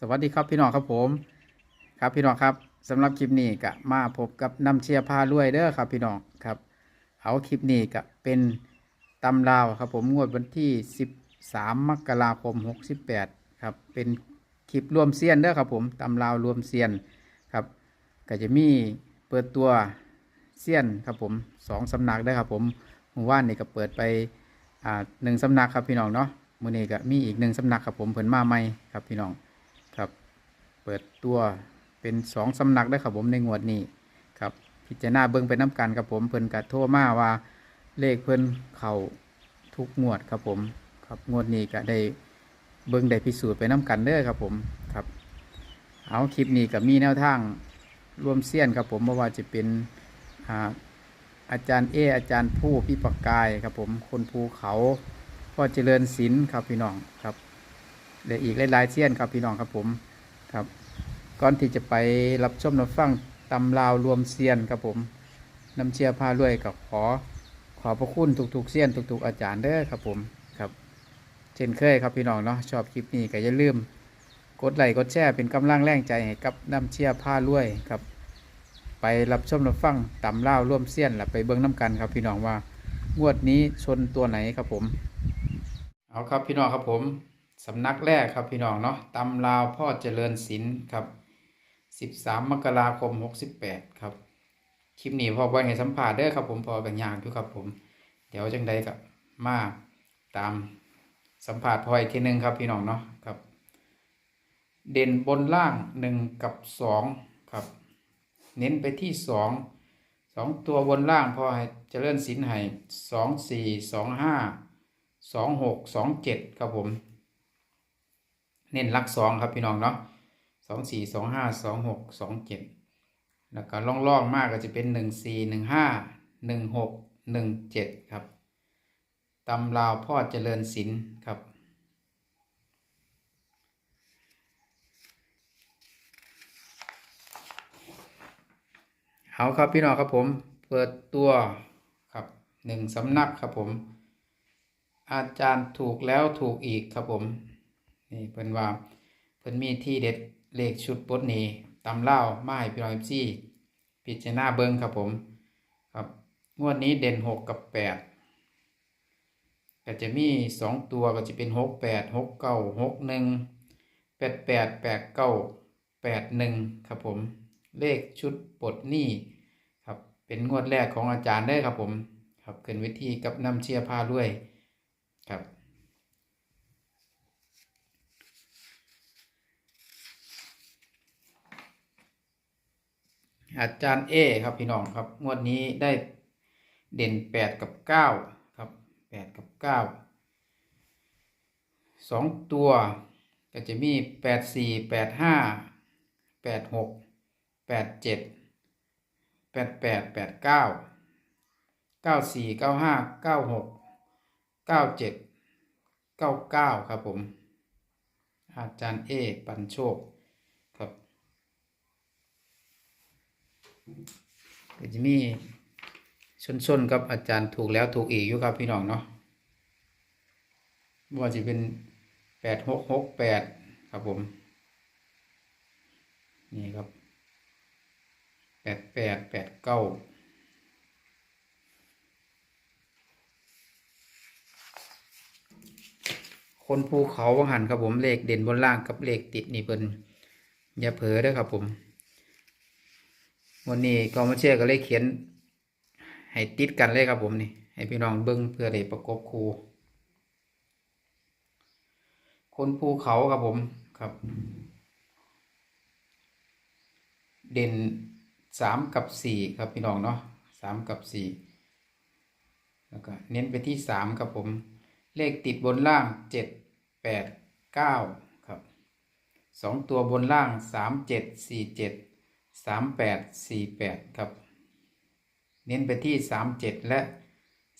สวัสดีครับพี่น้องครับผม ครับพี่น้องครับสำหรับคลิปนี้ก็มาพบกับน้ำเชียร์พารวยเด้อครับพี่น้องครับ เอาคลิปนี้ก็เป็นตำราวครับผมงวดวันที่ 13 มกราคม 68ครับเป็นคลิปรวมเซียนเด้อครับผมตำราวรวมเซียนครับก็จะมีเปิดตัวเซียนครับผมสองสำนักได้อครับผมเมื่อวานนี่ก็เปิดไปอ่าหนึ่งสำนักครับพี่น้องเนาะมื้อนี้ก็มีอีกหนึ่งสำนักครับผมเพิ่นมาใหม่ครับพี่น้อง เปิดตัวเป็นสองสำนักได้ครับผมในงวดนี้ครับพิจารณาเบิ่งไปน้ำกันครับผมเพิ่นกะโทรมาว่าเลขเพิ่นเข้าทุกงวดครับผมครับงวดนี้ก็ได้เบิ่งได้พิสูจน์ไปน้ำกันเด้อครับผมครับเอาคลิปนี้ก็มีแนวทางรวมเสี้ยนครับผมเพราะว่าจะเป็นอาอาจารย์เอ อาจารย์ผู้พี่ปากกายครับผมคนภูเขาพ่อเจริญศิลป์ครับพี่น้องครับและอีกหลายๆเสี้ยนครับพี่น้องครับผม ครับ ก่อนที่จะไปรับชมรับฟังตำราวรวมเสี้ยนครับผมน้ำเชียร์พารวยกับขอ ขอพระคุณทุกๆเสี้ยนทุกๆอาจารย์เด้อครับผมครับ เช่นเคยครับพี่น้องเนาะชอบคลิปนี้ก็อย่าลืม กดไลค์กดแชร์เป็นกำลังแรงใจให้กับน้ำเชียร์ผ้ารวยครับ ไปรับชมรับฟังตำเล่าวร่วมเสี้ยนและไปเบิ้งน้ำกันครับพี่น้องว่างวดนี้ชนตัวไหนครับผม เอาครับพี่น้องครับผม สำนักแรกครับพี่น้องเนาะตำลาวพ่อเจริญศิลป์ครับ13มกราคม68ครับ คลิปนี้พอไว้ให้สัมภาษณ์เด้ครับผมพอแบ่งอย่างอยู่ครับผม เดี๋ยวจังใดกับมาตามสัมภาษณ์พออีกทีหนึงครับพี่น้องเนาะครับ เด่นบนล่างหนึ่งกับสองครับ เน้นไปที่สองสองตัวบนล่างพอให้เจริญสินให้สองสี่สองห้าสองหกสองเจ็ดครับผม เน้นลักสองครับพี่น้องเนาะสองสี่สองห้าสองหกสองเจ็ดแล้วก็ล่องๆมากก็จะเป็นหนึ่งสี่หนึ่งห้าหนึ่งหกหนึ่งเจ็ดครับตำราวพ่อเจริญศิลป์ครับเอาครับพี่น้องครับผมเปิดตัวครับหนึ่งสำนักครับผม อาจารย์ถูกแล้วถูกอีกครับผม นี่เพิ่นว่าเพิ่นมีที่เด็ดเลขชุดบดนี้ตำเล่าไม้พี่น้องซี่พิจารณาเบิ้งครับผมครับงวดนี้เด่นหกกับแปดก็จะมีสองตัวก็จะเป็นหกแปดหกเก้าหกหนึ่งแปดแปดแปดเก้าแปดหนึ่งครับผมเลขชุดปลดหนี้ครับเป็นงวดแรกของอาจารย์ได้ครับผมครับเกินวิธีกับน้ำเชียร์ผ้าด้วยครับ อาจารย์เอครับพี่น้องครับ งวดนี้ได้เด่นแปดกับเก้าครับแปดกับเก้าสองตัวก็จะมีแปดสี่แปดห้าแปดหกแปดเจ็ดแปดแปดแปดเก้าเก้าสี่เก้าห้าเก้าหกเก้าเจ็ดเก้าเก้าครับผม อาจารย์เอ ปันโชคครับ ก็จะมีชนๆกับอาจารย์ถูกแล้วถูกอีกอยู่ครับพี่น้องเนาะว่าจะเป็นแปดหกหกแปดครับผม นี่ครับแปดแปดแปดเก้าคนภูเขาวังหันครับผมเลขเด่นบนล่างกับเลขติดนี่เป็นอย่าเผลอเด้วยครับผม วันนี้กองมาเชียร์ก็เลยเขียน ให้ติดกันเลยครับผมนี่ ให้พี่น้องเบิ้งเพื่อได้ประกบครูคนภูเขาครับผมครับ เด่นสามกับสี่ครับพี่น้องเนาะสามกับสี่แล้วก็เน้นไปที่สามครับผม เลขติดบนล่างเจ็ดแปดเก้าครับสองตัวบนล่างสามเจ็ดสี่เจ็ด สามแปดสี่แปดครับ เน้นไปที่สามเจ็ดและ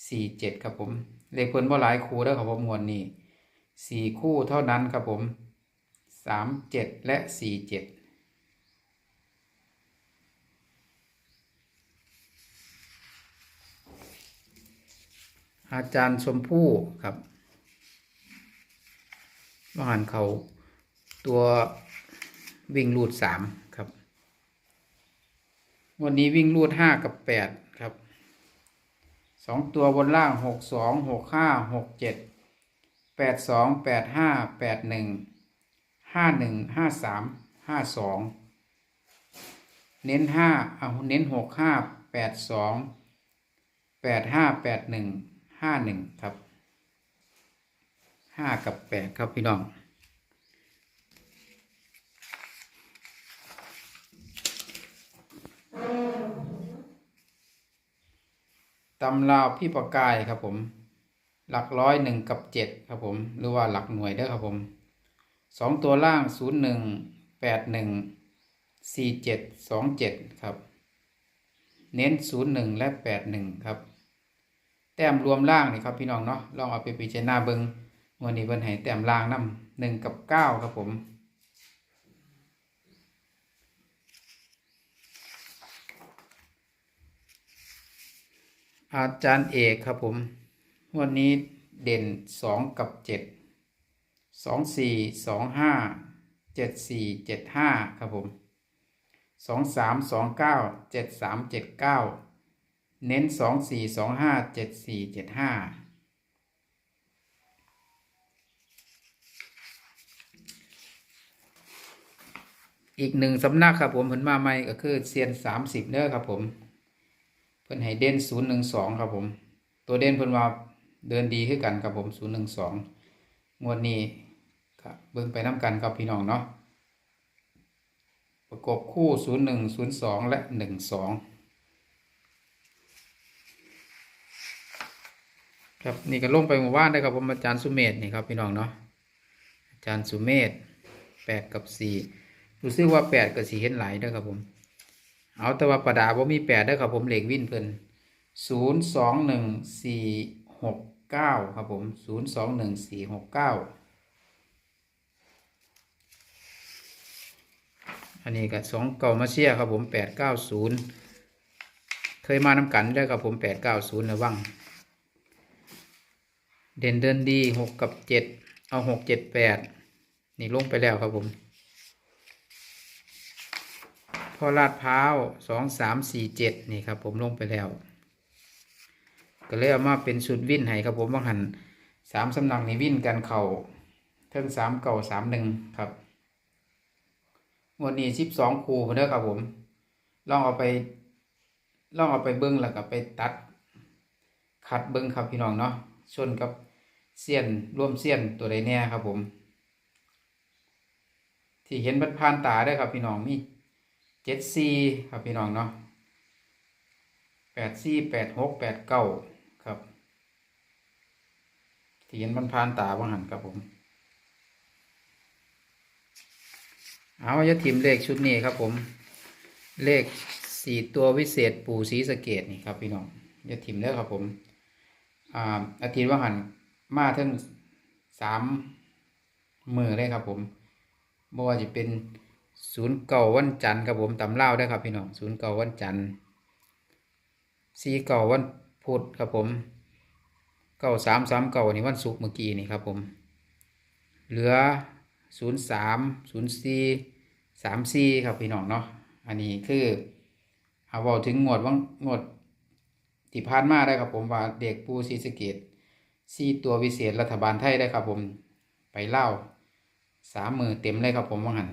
สี่เจ็ดครับผม เลขเพิ่นบ่หลายคู่แล้วครับผมมวลนี้สี่คู่เท่านั้นครับผมสามเจ็ดและสี่เจ็ดอาจารย์ชมพู่ครับว่าหันเขาตัววิ่งรูดสามครับ วันนี้วิ่งรูดห้ากับแปดครับสองตัวบนล่างหกสองหกห้าหกเจ็ดแปดสองแปดห้าแปดหนึ่งห้าหนึ่งห้าสามห้าสองเน้นห้าเอาเน้นหกห้าแปดสองแปดห้าแปดหนึ่งห้าหนึ่งครับห้ากับแปดครับพี่น้อง ตำราพี่ประกายครับผม หลักร้อยหนึ่งกับเจ็ดครับผม หรือว่าหลักหน่วยเด้อครับผมสองตัวล่างศูนย์หนึ่งแปดหนึ่งสี่เจ็ดสองเจ็ดครับ เน้นศูนย์หนึ่งและแปดหนึ่งครับ แต้มรวมล่างนี่ครับพี่น้องเนาะลองเอาไปพิจารณาเบิงวันนี้เพิ่นให้แต้มล่างนำหนึ่งกับเก้าครับผม อาจารย์เอกครับผมวันนี้เด่นสองกับเจ็ดสองสี่สองห้าเจ็ดสี่เจ็ดห้าครับผมสองสามสองเก้าเจ็ดสามเจ็ดเก้าเน้นสองสี่สองห้าเจ็ดสี่เจ็ดห้าอีกหนึ่งสำนักครับผมเพิ่นมาใหม่ก็คือเซียนสามสิบเน้อครับผม เพิ่อนให้เด่นศูนย์หนึ่งสองครับผม ตัวเด่นเพิ่นว่าเดินดีขึ้นกันครับผมศูนย์หนึ่งสองงวดนี้ครับเบิ่งไปน้ำกันครับพี่น้องเนาะประกบคู่ศูนย์หนึ่งศูนย์สองและหนึ่งสองครับนี่ก็ลงไปหมู่บ้านได้ครับผมอาจารย์สุเมธนี่ครับพี่น้องเนาะอาจารย์สุเมธแปดกับสี่รู้สึกว่าแปดกับสี่เห็นหลายด้อครับผม เอาแต่ว่าประดาบ่มีแปดเด้อครับผมเหลขวินเพิ่นศูนย์สองหนึ่งสี่หกเก้าครับผมศูนย์สองหนึ่งสี่หกเก้าอันนี้ก็สองเก่ามาเชียครับผมแปดเก้าศูนย์เคยมาน้ำกันได้ครับผมแปดเก้าศูนย์ระวัง เด่นเดินดีหกกับเจ็ดเอาหกเจ็ดแปดนี่ลงไปแล้วครับผม พ อลาดพร้าวสองสามสี่เจ็ดนี่ครับผมลงไปแล้ว ก็เลยเอามาเป็นชุดวิ่นให้ครับผมบางหันสามสำนักนี่วิ่นกันเข่าเทิงสามเก่าสามหนึ่งครับวันนี้สิบสองคูเด้อครับผม ลองเอาไป ลองเอาไปเบิ้งแล้วก็ไปตัด ขัดเบิ้งครับพี่น้องเนาะชนกับเสี้ยนร่วมเสี้ยนตัวใดแน่ครับผม ที่เห็นบัดพานตาได้อครับพี่น้องมี เจ็ดสี่ครับพี่น้องเนาะแปดสี่แปดหกแปดเก้าครับเที่เห็นมันพานตาบังหันครับผม เอาจะทิมเลขชุดนี้ครับผม เลขสี่ตัววิเศษปู่ศรีสะเกดนี่ครับพี่น้องจะทิมแล้วครับผม อ่าอาทิตย์ว่าหันมาถึงสามมือเลยครับผมบ่ว่าจะเป็น ศูนย์เก่าวันจันทร์ครับผมตำเล่าได้ครับพี่น้องศูนย์เก่าวันจันทร์สีเก่าวันพุธครับผมเก่าสามสามเก่านี่วันศุกร์เมื่อกี้นี่ครับผม เหลือศูนย์สามศูนย์สี่สามสี่ครับพี่น้องเนาะอันนี้คือเอาเว้าถึงงวดว่างวดที่ผ่านมาได้ครับผมว่าเด็กปูซีสเกตสี่ตัววิเศษรัฐบาลไทยได้ครับผมไปเล่าสามมือเต็มเลยครับผมว่าหัน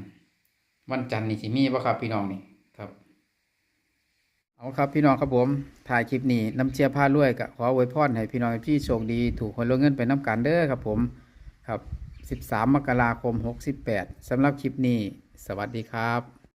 วันจันทร์นี่สิมีบ่ครับพี่น้องนี่ครับ เอาครับพี่น้องครับผมถ่ายคลิปนี้น้ำเชียร์ผ้าลวยก็ขออวยพรให้พี่น้องพี่โชคดี ถูกคนลงเงินไปน้ำกันเด้อครับผมครับ 13 มกราคม 68สำหรับคลิปนี้ สวัสดีครับ